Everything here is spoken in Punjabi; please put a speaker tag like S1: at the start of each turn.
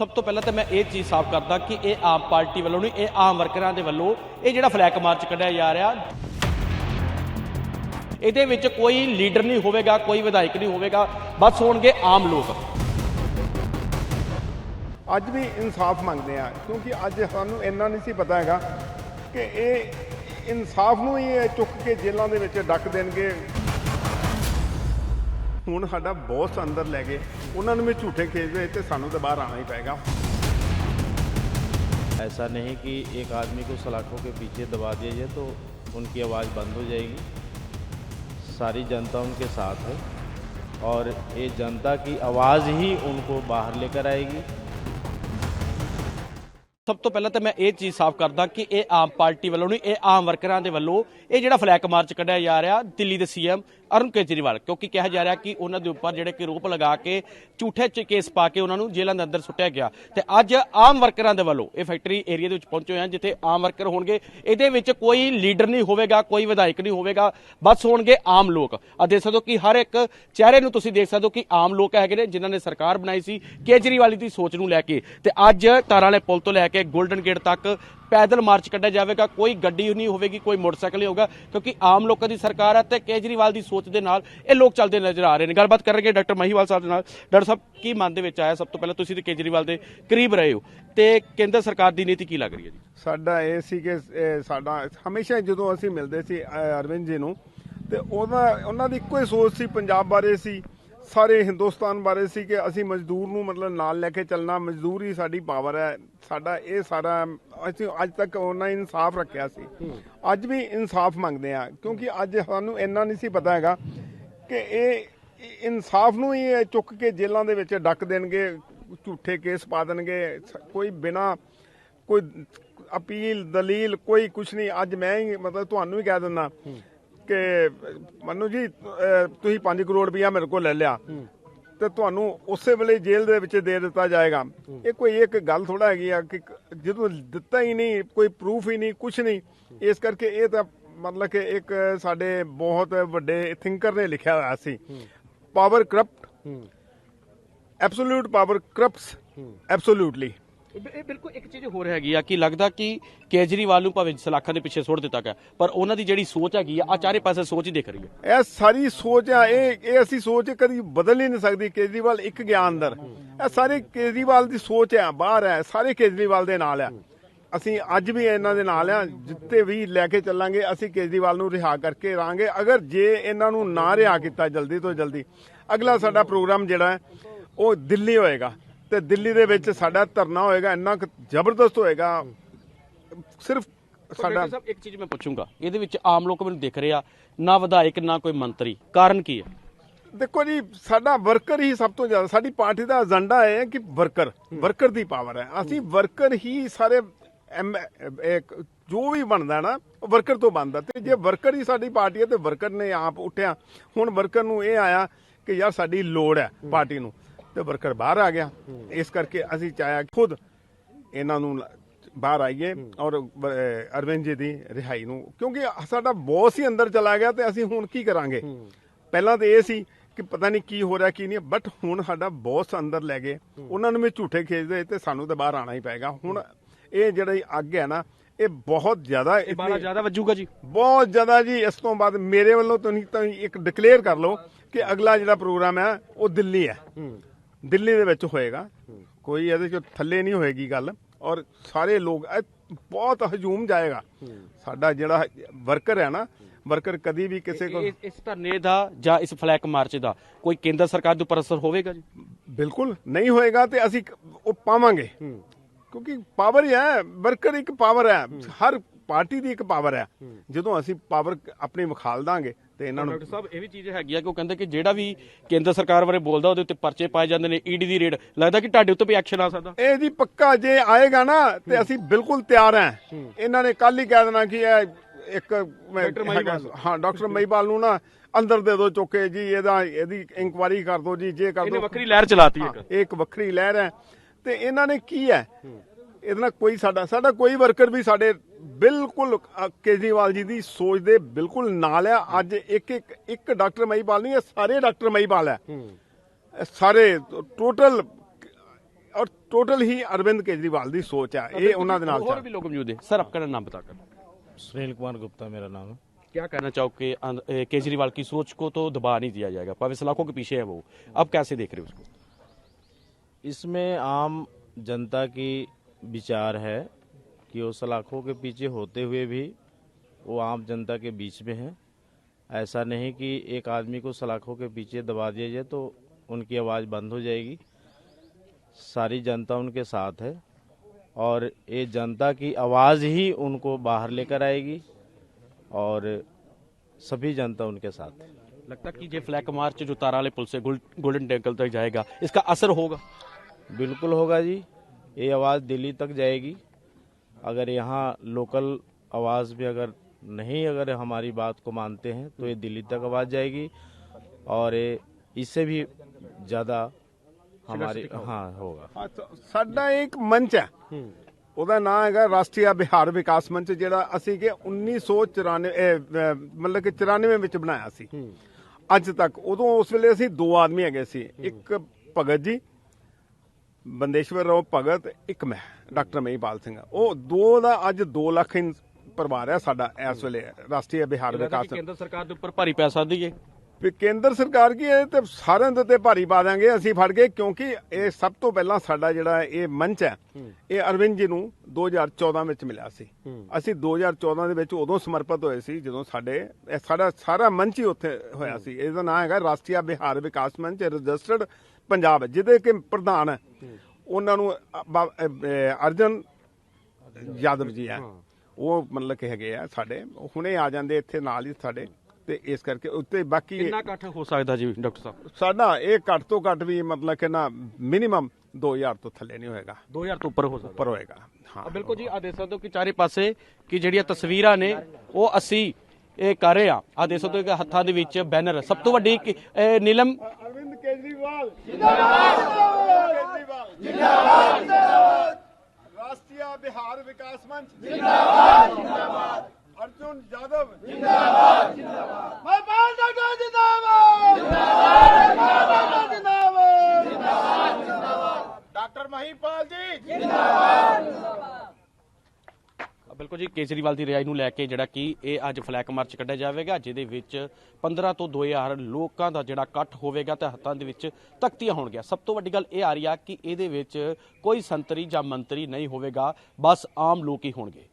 S1: ਸਭ ਤੋਂ ਪਹਿਲਾਂ ਤਾਂ ਮੈਂ ਇਹ ਚੀਜ਼ ਸਾਫ਼ ਕਰਦਾ ਕਿ ਇਹ ਆਮ ਪਾਰਟੀ ਵੱਲੋਂ ਨਹੀਂ, ਇਹ ਆਮ ਵਰਕਰਾਂ ਦੇ ਵੱਲੋਂ ਇਹ ਜਿਹੜਾ ਫਲੈਗ ਮਾਰਚ ਕੱਢਿਆ ਜਾ ਰਿਹਾ, ਇਹਦੇ ਵਿੱਚ ਕੋਈ ਲੀਡਰ ਨਹੀਂ ਹੋਵੇਗਾ, ਕੋਈ ਵਿਧਾਇਕ ਨਹੀਂ ਹੋਵੇਗਾ, ਬਸ ਹੋਣਗੇ ਆਮ ਲੋਕ।
S2: ਅੱਜ ਵੀ ਇਨਸਾਫ ਮੰਗਦੇ ਆ ਕਿਉਂਕਿ ਅੱਜ ਸਾਨੂੰ ਇੰਨਾ ਨਹੀਂ ਸੀ ਪਤਾ ਹੈਗਾ ਕਿ ਇਹ ਇਨਸਾਫ ਨੂੰ ਹੀ ਚੁੱਕ ਕੇ ਜੇਲ੍ਹਾਂ ਦੇ ਵਿੱਚ ਡੱਕ ਦੇਣਗੇ। ਹੁਣ ਸਾਡਾ ਬਹੁਤ ਅੰਦਰ ਲੈ ਗਏ। ਉਹਨਾਂ ਨੂੰ ਵੀ ਝੂਠੇ ਕੇਸ ਦੇ ਤੇ ਸਾਨੂੰ ਤਾਂ ਬਾਹਰ ਆਣਾ ਹੀ ਪਏਗਾ
S3: ऐसा नहीं कि एक आदमी को सलाखों के पीछे दबा दिया जाए तो उनकी आवाज़ बंद हो जाएगी सारी जनता उनके साथ है और ये जनता की आवाज़ ही उनको बाहर लेकर आएगी
S1: ਸਭ ਤੋਂ ਪਹਿਲਾਂ ਤਾਂ ਮੈਂ ਇਹ ਚੀਜ਼ ਸਾਫ਼ ਕਰਦਾ ਕਿ ਇਹ ਆਮ ਪਾਰਟੀ ਵੱਲੋਂ ਨਹੀਂ ਇਹ ਆਮ ਵਰਕਰਾਂ ਦੇ ਵੱਲੋਂ ਇਹ ਜਿਹੜਾ ਫਲੈਗ ਮਾਰਚ ਕੱਢਿਆ ਜਾ ਰਿਹਾ ਦਿੱਲੀ ਦੇ ਸੀਐਮ ਅਰੁਣ ਕੇਜਰੀਵਾਲ, ਕਿਉਂਕਿ ਕਿਹਾ ਜਾ ਰਿਹਾ ਕਿ ਉਹਨਾਂ ਦੇ ਉੱਪਰ ਜਿਹੜੇ ਕਿ ਰੋਪ ਲਗਾ ਕੇ, ਝੂਠੇ ਚ ਕੇਸ ਪਾ ਕੇ ਉਹਨਾਂ ਨੂੰ ਜੇਲ੍ਹਾਂ ਦੇ ਅੰਦਰ ਸੁੱਟਿਆ ਗਿਆ। ਤੇ ਅੱਜ ਆਮ ਵਰਕਰਾਂ ਦੇ ਵੱਲੋਂ ਇਹ ਫੈਕਟਰੀ ਏਰੀਆ ਦੇ ਵਿੱਚ ਪਹੁੰਚੇ ਹੋਏ ਹਨ, ਜਿੱਥੇ ਆਮ ਵਰਕਰ ਹੋਣਗੇ। ਇਹਦੇ ਵਿੱਚ ਕੋਈ ਲੀਡਰ ਨਹੀਂ ਹੋਵੇਗਾ, ਕੋਈ ਵਿਧਾਇਕ ਨਹੀਂ ਹੋਵੇਗਾ, ਬਸ ਹੋਣਗੇ ਆਮ ਲੋਕ। ਆ ਦੇਖ ਸਕਦੇ ਹੋ ਕਿ ਹਰ ਇੱਕ ਚਿਹਰੇ ਨੂੰ ਤੁਸੀਂ ਦੇਖ ਸਕਦੇ ਹੋ ਕਿ ਆਮ ਲੋਕ ਹੈਗੇ ਨੇ, ਜਿਨ੍ਹਾਂ ਨੇ ਸਰਕਾਰ ਬਣਾਈ ਸੀ, ਕੇਜਰੀਵਾਲ ਦੀ ਸੋਚ ਨੂੰ ਲੈ ਕੇ। ਤੇ ਅੱਜ ਤਾਰਾਂ ਵਾਲੇ ਪੁਲ ਤੋਂ ਲੈ ਕੇ ਗੋਲਡਨ ਗੇਟ ਤੱਕ ਪੈਦਲ ਮਾਰਚ ਕੱਢਿਆ ਜਾਵੇਗਾ, ਕੋਈ ਗੱਡੀ ਨਹੀਂ ਹੋਵੇਗੀ, ਕੋਈ ਮੋਟਰਸਾਈਕਲ ਨਹੀਂ ਹੋਗਾ ਕਿਉਂਕਿ ਆਮ ਲੋਕਾਂ ਦੀ ਸਰਕਾਰ ਹੈ ਤੇ ਕੇਜਰੀਵਾਲ ਦੀ ਸੋਚ ਦੇ ਨਾਲ ਇਹ ਲੋਕ ਚੱਲਦੇ ਨਜ਼ਰ ਆ ਰਹੇ ਨੇ। ਗੱਲਬਾਤ ਕਰਾਂਗੇ ਡਾਕਟਰ ਮਹੀਵਾਲ ਸਾਹਿਬ ਦੇ ਨਾਲ। ਡਾਕਟਰ ਸਾਹਿਬ, ਕੀ ਮਨ ਦੇ ਵਿੱਚ ਆਇਆ ਸਭ ਤੋਂ ਪਹਿਲਾਂ? ਤੁਸੀਂ ਤੇ ਕੇਜਰੀਵਾਲ ਦੇ ਕਰੀਬ ਰਹੇ ਹੋ। ਤੇ ਕੇਂਦਰ ਸਰਕਾਰ ਦੀ ਨੀਤੀ ਕੀ ਲੱਗ ਰਹੀ ਹੈ ਜੀ?
S2: ਸਾਡਾ ਇਹ ਸੀ ਕਿ ਸਾਡਾ ਹਮੇਸ਼ਾ ਜਦੋਂ ਅਸੀਂ ਮਿਲਦੇ ਸੀ ਅਰਵਿੰਦ ਜੀ ਨੂੰ, ਤੇ ਉਹਦਾ, ਉਹਨਾਂ ਦੀ ਇੱਕੋ ਹੀ ਸੋਚ ਸੀ, ਪੰਜਾਬ ਬਾਰੇ ਸੀ ਸਾਰੇ ਹਿੰਦੁਸਤਾਨ ਬਾਰੇ ਸੀ ਕਿ ਅਸੀਂ ਮਜ਼ਦੂਰ ਨੂੰ ਮਤਲਬ ਨਾਲ ਲੈ ਕੇ ਚੱਲਣਾ, ਮਜ਼ਦੂਰ ਹੀ ਸਾਡੀ ਪਾਵਰ ਹੈ। ਸਾਡਾ ਇਹ ਸਾਰਾ ਅਸੀਂ ਅੱਜ ਤੱਕ ਉਹਨਾਂ ਇਨਸਾਫ ਰੱਖਿਆ ਸੀ। ਅੱਜ ਵੀ ਇਨਸਾਫ ਮੰਗਦੇ ਆ ਕਿਉਂਕਿ ਅੱਜ ਸਾਨੂੰ ਇੰਨਾ ਨਹੀਂ ਸੀ ਪਤਾ ਹੈਗਾ ਕਿ ਇਹ ਇਨਸਾਫ ਨੂੰ ਹੀ ਚੁੱਕ ਕੇ ਜੇਲ੍ਹਾਂ ਦੇ ਵਿੱਚ ਡੱਕ ਦੇਣਗੇ, ਝੂਠੇ ਕੇਸ ਪਾ ਦੇਣਗੇ, ਕੋਈ ਬਿਨਾ ਕੋਈ ਅਪੀਲ, ਦਲੀਲ, ਕੋਈ ਕੁਛ ਨਹੀਂ। ਅੱਜ ਮੈਂ ਹੀ ਮਤਲਬ ਤੁਹਾਨੂੰ ਹੀ ਕਹਿ ਦਿੰਦਾ ਕਿ ਮਨੂ ਜੀ ਤੁਸੀਂ 5 ਕਰੋੜ ਰੁਪਇਆ ਮੇਰੇ ਕੋਲ ਲੈ ਲਿਆ। ਤੇ ਤੁਹਾਨੂੰ ਉਸੇ ਵੇਲੇ ਜੇਲ੍ਹ ਦੇ ਵਿੱਚ ਦੇ ਦਿੱਤਾ ਜਾਏਗਾ। ਇਹ ਕੋਈ ਇੱਕ ਗੱਲ ਥੋੜਾ ਹੈਗੀ ਆ ਕਿ ਜਦੋਂ ਦਿੱਤਾ ਹੀ ਨਹੀਂ ਕੋਈ ਪ੍ਰੂਫ ਹੀ ਨਹੀਂ ਕੁਛ ਨਹੀਂ। ਇਸ ਕਰਕੇ ਇਹ ਤਾਂ ਮਤਲਬ ਕਿ ਇੱਕ ਸਾਡੇ ਬਹੁਤ ਵੱਡੇ ਥਿੰਕਰ ਨੇ ਲਿਖਿਆ ਹੋਇਆ ਸੀ। Power corrupt absolute power corrupts absolutely
S1: ਇਹ ਬਿਲਕੁਲ ਇੱਕ ਚੀਜ਼ ਹੋਰ ਹੈਗੀ ਆ ਕਿ ਲੱਗਦਾ ਕਿ ਕੇਜਰੀਵਾਲ ਨੂੰ ਭਾਵੇਂ ਸਲਾਖਾਂ ਦੇ ਪਿੱਛੇ ਸੁੱਟ ਦਿੱਤਾ ਗਿਆ, ਪਰ ਉਹਨਾਂ ਦੀ ਜਿਹੜੀ ਸੋਚ ਹੈਗੀ ਆ ਆ ਚਾਰੇ ਪਾਸੇ ਸੋਚ ਹੀ ਦਿਖ ਰਹੀ ਹੈ।
S2: ਇਹ ਸਾਰੀ ਸੋਚ ਆ, ਇਹ ਇਹ ਅਸੀਂ ਸੋਚ ਕਦੀ ਬਦਲ ਹੀ ਨਹੀਂ ਸਕਦੀ, ਕੇਜਰੀਵਾਲ ਇੱਕ ਗਿਆ ਅੰਦਰ। ਇਹ ਸਾਰੇ ਕੇਜਰੀਵਾਲ ਦੀ ਸੋਚ ਹੈ ਬਾਹਰ ਹੈ ਸਾਰੇ ਕੇਜਰੀਵਾਲ ਦੇ ਨਾਲ ਆ। ਅਸੀਂ ਅੱਜ ਵੀ ਇਹਨਾਂ ਦੇ ਨਾਲ ਆ, ਜਿੱਤੇ ਵੀ ਲੈ ਕੇ ਚੱਲਾਂਗੇ, ਅਸੀਂ ਕੇਜਰੀਵਾਲ ਨੂੰ ਰਿਹਾ ਕਰਕੇ ਰਾਂਗੇ। ਅਗਰ ਜੇ ਇਹਨਾਂ ਨੂੰ ਨਾ ਰਿਹਾ ਕੀਤਾ ਜਲਦੀ ਤੋਂ ਜਲਦੀ, ਅਗਲਾ ਸਾਡਾ ਪ੍ਰੋਗਰਾਮ ਜਿਹੜਾ ਉਹ ਦਿੱਲੀ ਹੋਏਗਾ। ਤੇ ਦਿੱਲੀ ਦੇ ਵਿੱਚ ਸਾਡਾ ਧਰਨਾ ਹੋਏਗਾ ਇੰਨਾ ਕੁ ਜ਼ਬਰਦਸਤ ਹੋਏਗਾ। ਸਿਰਫ
S1: ਸਾਡਾ ਸਾਹਿਬ ਇੱਕ ਚੀਜ਼ ਮੈਂ ਪੁੱਛੂੰਗਾ। ਇਹਦੇ ਵਿੱਚ ਆਮ ਲੋਕ ਮੈਨੂੰ ਦਿਖ ਰਿਹਾ ਨਾ ਵਿਧਾਇਕ ਨਾ ਕੋਈ ਮੰਤਰੀ। ਕਾਰਨ ਕੀ ਹੈ?
S2: ਦੇਖੋ ਜੀ ਸਾਡਾ ਵਰਕਰ ਹੀ ਸਭ ਤੋਂ ਜ਼ਿਆਦਾ ਸਾਡੀ ਪਾਰਟੀ ਦਾ ਏਜੰਡਾ ਹੈ ਕਿ ਵਰਕਰ ਵਰਕਰ ਦੀ ਪਾਵਰ ਹੈ। ਅਸੀਂ ਵਰਕਰ ਹੀ ਸਾਰੇ ਐਮ- ਇੱਕ ਜੋ ਵੀ ਬਣਦਾ ਨਾ ਉਹ ਵਰਕਰ ਤੋਂ ਬਣਦਾ। ਤੇ ਜੇ ਵਰਕਰ ਹੀ ਸਾਡੀ ਪਾਰਟੀ ਹੈ ਤੇ ਵਰਕਰ ਨੇ ਆਪ ਉੱਠਿਆ। ਹੁਣ ਵਰਕਰ ਨੂੰ ਇਹ ਆਇਆ ਕਿ ਯਾਰ ਸਾਡੀ ਲੋੜ ਹੈ। ਪਾਰਟੀ ਨੂੰ। ਤੇ ਵਰਕਰ ਬਾਹਰ ਆ ਗਿਆ। ਇਸ ਕਰਕੇ ਅਸੀਂ ਚਾਹਿਆ ਖੁਦ ਇਹਨਾਂ ਨੂੰ ਬਾਹਰ ਆਈਏ ਔਰ ਅਰਵਿੰਦ ਜੀ ਦੀ ਰਿਹਾਈ ਨੂੰ ਕਿਉਂਕਿ ਸਾਡਾ ਬੌਸ ਹੀ ਅੰਦਰ ਚਲਾ ਗਿਆ ਤੇ ਅਸੀਂ ਹੁਣ ਕੀ ਕਰਾਂਗੇ? ਪਹਿਲਾਂ ਤਾਂ ਇਹ ਸੀ ਕਿ ਪਤਾ ਨਹੀਂ ਕੀ ਹੋ ਰਿਹਾ ਕੀ ਨਹੀਂ ਬਟ ਹੁਣ ਸਾਡਾ ਬੌਸ ਅੰਦਰ ਲੈ ਗਏ। ਉਹਨਾਂ ਨੂੰ ਵੀ ਝੂਠੇ ਖੇਚਦੇ ਤੇ ਸਾਨੂੰ ਤਾਂ ਬਾਹਰ ਆਣਾ ਹੀ ਪਏਗਾ। ਹੁਣ ਇਹ ਜਿਹੜੀ ਅੱਗ ਹੈ ਨਾ ਇਹ ਬਹੁਤ ਜ਼ਿਆਦਾ
S1: ਇਹ
S2: ਇਤਨੀ-
S1: ਜ਼ਿਆਦਾ ਵੱਜੂਗਾ ਜੀ।
S2: ਬਹੁਤ ਜ਼ਿਆਦਾ ਜੀ ਇਸ ਤੋਂ ਬਾਅਦ ਮੇਰੇ ਵੱਲੋਂ ਤੁਸੀਂ ਤਾਂ ਇੱਕ ਡਿਕਲੇਅਰ ਕਰ ਲਓ ਕਿ ਅਗਲਾ ਜਿਹੜਾ ਪ੍ਰੋਗਰਾਮ ਹੈ ਉਹ ਦਿੱਲੀ ਹੈ। ਦਿੱਲੀ ਦੇ ਵਿੱਚ ਹੋਏਗਾ। ਕੋਈ ਇਹਦੇ ਚ ਥੱਲੇ ਨਹੀਂ ਹੋਏਗੀ ਗੱਲ। ਔਰ ਸਾਰੇ ਲੋਕ ਇਹ ਬਹੁਤ ਹਜੂਮ ਜਾਏਗਾ। ਸਾਡਾ ਜਿਹੜਾ ਵਰਕਰ ਹੈ ਨਾ ਵਰਕਰ ਕਦੀ ਵੀ ਕਿਸੇ ਕੋਲ
S1: ਇਸ- ਇਸ ਧਰਨੇ ਦਾ ਜਾਂ ਇਸ ਫਲੈਗ ਮਾਰਚ ਦਾ ਕੋਈ ਕੇਂਦਰ ਸਰਕਾਰ ਦੇ ਉੱਪਰ ਅਸਰ ਹੋਵੇਗਾ ਜੀ?
S2: ਬਿਲਕੁਲ ਨਹੀਂ ਹੋਏਗਾ ਤੇ ਅਸੀਂ ਉਹ ਪਾਵਾਂਗੇ। ਕਿਉਂਕਿ ਪਾਵਰ ਹੀ ਹੈ ਵਰਕਰ ਇੱਕ ਪਾਵਰ ਹੈ। ਹਰ ਪਾਰਟੀ ਦੀ ਇੱਕ ਪਾਵਰ ਹੈ। ਜਦੋਂ ਅਸੀਂ ਪਾਵਰ ਆਪਣੀ ਵਿਖਾਲ ਦਾਂਗੇ ਤੇ ਇਹਨਾਂ ਨੂੰ
S1: ਡਾਕਟਰ ਸਾਹਿਬ ਇਹ ਵੀ ਚੀਜ਼ ਹੈਗੀ ਆ ਕਿ ਉਹ ਕਹਿੰਦੇ ਕਿ ਜਿਹੜਾ ਵੀ ਕੇਂਦਰ ਸਰਕਾਰ ਬਾਰੇ ਬੋਲਦਾ ਉਹਦੇ ਉੱਤੇ ਪਰਚੇ ਪਾਏ ਜਾਂਦੇ ਨੇ ਈਡੀ ਦੀ ਰੇਡ। ਲੱਗਦਾ ਕਿ ਤੁਹਾਡੇ ਉੱਤੇ ਵੀ ਐਕਸ਼ਨ ਆ ਸਕਦਾ?
S2: ਇਹ ਜੀ ਪੱਕਾ ਜੇ ਆਏਗਾ ਨਾ ਤੇ ਅਸੀਂ ਬਿਲਕੁਲ ਤਿਆਰ ਹਾਂ। ਇਹਨਾਂ ਨੇ ਕੱਲ ਹੀ ਕਹਿ ਦੇਣਾ ਕਿ ਇਹ ਇੱਕ। ਹਾਂ ਡਾਕਟਰ ਮਹੀਵਾਲ ਨੂੰ ਨਾ ਅੰਦਰ ਦੇ ਦਿਓ ਚੁੱਕੇ ਜੀ ਇਹਦਾ ਇਹਦੀ ਇਨਕੁਆਰੀ ਕਰ ਦਿਓ ਜੀ ਜੇ ਕਰ
S1: ਇਹਨੇ
S2: ਦਿਓ
S1: ਵੱਖਰੀ ਲਹਿਰ ਚਲਾਤੀ ਇੱਕ।
S2: ਇਹ ਇੱਕ ਵੱਖਰੀ ਲਹਿਰ ਹੈ। ਤੇ ਇਹਨਾਂ ਨੇ ਕੀ ਹੈ। ਇਹਦੇ ਨਾਲ ਕੋਈ ਸਾਡਾ ਸਾਡਾ ਕੋਈ ਵਰਕਰ ਵੀ ਸਾਡੇ ਬਿਲਕੁਲ ਅ, ਕੇਜਰੀਵਾਲ ਜੀ ਦੀ ਸੋਚ ਦੇ ਬਿਲਕੁਲ ਨਾਲ ਹੈ ਅੱਜ ਇੱਕ ਇੱਕ ਇੱਕ ਡਾਕਟਰ ਮਹੀਪਾਲ ਨਹੀਂ ਇਹ ਸਾਰੇ ਡਾਕਟਰ ਮਹੀਪਾਲ ਹੈ ਇਹ ਸਾਰੇ ਟੋਟਲ ਔਰ ਟੋਟਲ ਹੀ ਅਰਵਿੰਦ ਕੇਜਰੀਵਾਲ ਦੀ ਸੋਚ ਹੈ ਇਹ ਉਹਨਾਂ ਦੇ ਨਾਲ
S1: और
S2: ਚੱਲ
S1: भी लोग मौजूद है सर आपका नाम बताकर
S3: सुनील कुमार गुप्ता मेरा नाम है
S1: क्या कहना चाहो कि अं- ए, केजरीवाल की सोच को तो दबा नहीं दिया जाएगा पर सलाखों के पीछे है वो अब कैसे देख रहे हो उसको
S3: इसमें आम जनता की विचार है कि वो सलाखों के पीछे होते हुए भी वो आम जनता के बीच में है। ऐसा नहीं कि एक आदमी को सलाखों के पीछे दबा दिया जाए तो उनकी आवाज़ बंद हो जाएगी। सारी जनता उनके साथ है और ये जनता की आवाज़ ही उनको बाहर लेकर आएगी और सभी जनता उनके साथ है।
S1: लगता कि ये फ्लैग मार्च जो ताराले पुल से गोल्डन टेंपल तक जाएगा इसका असर होगा?
S3: बिल्कुल होगा जी। ये आवाज़ दिल्ली तक जाएगी अगर यहाँ लोकल आवाज़ भी अगर नहीं अगर हमारी बात को मानते हैं तो ये दिल्ली तक आवाज़ जाएगी और ये इससे भी ज़्यादा हमारी हाँ होगा
S2: ਹਾਂ, ਸ- ਸਾਡਾ ਇੱਕ ਮੰਚ ਹੈ ਉਹਦਾ ਨਾਮ ਹੈਗਾ ਰਾਸ਼ਟਰੀ ਬਿਹਾਰ ਵਿਕਾਸ ਮੰਚ ਜਿਹੜਾ ਅਸੀਂ ਕਿ 1994 ਇਹ, ਅਹ, ਮਤਲਬ ਕਿ 94 ਵਿੱਚ ਬਣਾਇਆ ਸੀ ਅੱਜ ਤੱਕ ਉਦੋਂ ਉਸ ਵੇਲੇ ਅਸੀਂ ਦੋ ਆਦਮੀ ਹੈਗੇ ਸੀ ਇੱਕ ਭਗਤ ਜੀ ਬੰਦੇਸ਼ਵਰ ਰਾਓ ਭਗਤ ਇੱਕ ਮੈਂ ਡਾਕਟਰ ਮਹੀਪਾਲ ਸਿੰਘ ਉਹ ਦੋ ਦਾ ਅੱਜ 2 ਲੱਖ ਪਰਿਵਾਰ ਹੈ ਸਾਡਾ ਇਸ ਵੇਲੇ ਰਾਸ਼ਟਰੀ ਬਿਹਾਰ ਵਿਕਾਸ
S1: ਕੇਂਦਰ ਸਰਕਾਰ ਦੇ ਉੱਪਰ ਭਾਰੀ ਪੈ ਸਕਦੀ ਹੈ
S2: ਵੀ ਕੇਂਦਰ ਸਰਕਾਰ ਕੀ ਇਹ ਤੇ ਸਾਰਿਆਂ ਦੇ ਉੱਤੇ ਭਾਰੀ ਪਾ ਦਾਂਗੇ ਅਸੀਂ ਫੜ ਕੇ ਕਿਉਂਕਿ ਇਹ ਸਭ ਤੋਂ ਪਹਿਲਾਂ ਸਾਡਾ ਜਿਹੜਾ ਇਹ ਮੰਚ ਹੈ ਇਹ ਅਰਵਿੰਦ ਜੀ ਨੂੰ 2014 ਵਿੱਚ ਮਿਲਿਆ ਸੀ। ਅਸੀਂ 2014 ਦੇ ਵਿੱਚ ਉਦੋਂ ਸਮਰਪਿਤ ਹੋਏ ਸੀ ਜਦੋਂ ਸਾਡੇ ਇਹ ਸਾਡਾ ਸਾਰਾ ਮੰਚ ਹੀ ਉੱਥੇ ਹੋਇਆ ਸੀ। ਇਹਦਾ ਨਾਮ ਹੈਗਾ ਰਾਸ਼ਟਰੀ ਬਿਹਾਰ ਵਿਕਾਸ ਮੰਚ ਰਜਿਸਟਰਡ ਪੰਜਾਬ ਜਿਹਦੇ ਕਿ ਪ੍ਰਧਾਨ ਹੈ ਉਹਨਾਂ ਨੂੰ ਅ- ਬਾ- ਅ- ਅ- ਅਰਜਨ ਯਾਦਵ ਜੀ ਹੈ। ਉਹ ਮਤਲਬ ਕਿ ਹੈਗੇ ਆ ਸਾਡੇ ਹੁਣੇ ਆ ਜਾਂਦੇ ਇੱਥੇ ਨਾਲ ਹੀ ਸਾਡੇ ਤੇ ਇਸ ਕਰਕੇ ਉੱਤੇ ਬਾਕੀ
S1: ਕਿੰਨਾ ਇਕੱਠ ਹੋ ਸਕਦਾ ਜੀ ਡਾਕਟਰ ਸਾਹਿਬ?
S2: ਸਾਡਾ ਇਹ ਘੱਟ ਤੋਂ ਘੱਟ ਵੀ ਮਤਲਬ ਕਿ ਨਾ ਮਿਨੀਮਮ 2000 ਤੋਂ ਥੱਲੇ ਨਹੀਂ ਹੋਏਗਾ।
S1: 2000 ਤੋਂ ਉੱਪਰ ਹੋ ਸਕਦਾ।
S2: ਉੱਪਰ ਹੋਏਗਾ ਹਾਂ।
S1: ਆ ਬਿਲਕੁਲ ਜੀ ਆ ਦੇਖ ਸਕਦੇ ਹੋ ਕਿ ਚਾਰੇ ਪਾਸੇ ਕਿ ਜਿਹੜੀਆਂ ਤਸਵੀਰਾਂ ਨੇ ਉਹ ਅਸੀਂ ਇਹ ਕਰ ਰਹੇ ਆ ਆ ਦੇਖ ਸਕਦੇ ਹੋ ਕਿ ਹੱਥਾਂ ਦੇ ਵਿੱਚ ਬੈਨਰ ਸਭ ਤੋਂ ਵੱਡੀ ਕਿ- ਇਹ ਨੀਲਮ
S2: ਕੇਜਰੀਵਾਲ ਬਿਹਾਰ ਵਿਕਾਸ ਮੰਚ। ਅਰਜੁਨ ਯਾਦਵ। ਜਿੰਦਾਬਾਦ। ਜਿੰਦਾਬਾਦ। ਮਹਿਪਾਲ ਡਾਕਟਰ ਜਿੰਦਾਬਾਦ। ਜਿੰਦਾਬਾਦ। ਜਿੰਦਾਬਾਦ। ਜਿੰਦਾਬਾਦ। ਡਾਕਟਰ ਮਹੀਪਾਲ ਜੀ।
S1: ਬਿਲਕੁਲ ਜੀ, ਕੇਜਰੀਵਾਲ ਦੀ ਰਿਹਾਈ ਨੂੰ ਲੈ ਕੇ ਜਿਹੜਾ ਕਿ ਇਹ ਅੱਜ ਫਲੈਗ ਮਾਰਚ ਕੱਢਿਆ ਜਾਵੇਗਾ, ਜਿਹਦੇ ਵਿੱਚ 15 ਤੋਂ 2000 ਲੋਕਾਂ ਦਾ ਜਿਹੜਾ ਇਕੱਠ ਹੋਵੇਗਾ ਤੇ ਹੱਥਾਂ ਦੇ ਵਿੱਚ ਤਖਤੀਆਂ ਹੋਣਗੀਆਂ। ਸਭ ਤੋਂ ਵੱਡੀ ਗੱਲ ਇਹ ਆ ਰਹੀ ਆ ਕਿ ਇਹਦੇ ਵਿੱਚ ਕੋਈ ਸੰਤਰੀ ਜਾਂ ਮੰਤਰੀ ਨਹੀਂ ਹੋਵੇਗਾ, ਬਸ ਆਮ ਲੋਕ ਹੀ ਹੋਣਗੇ।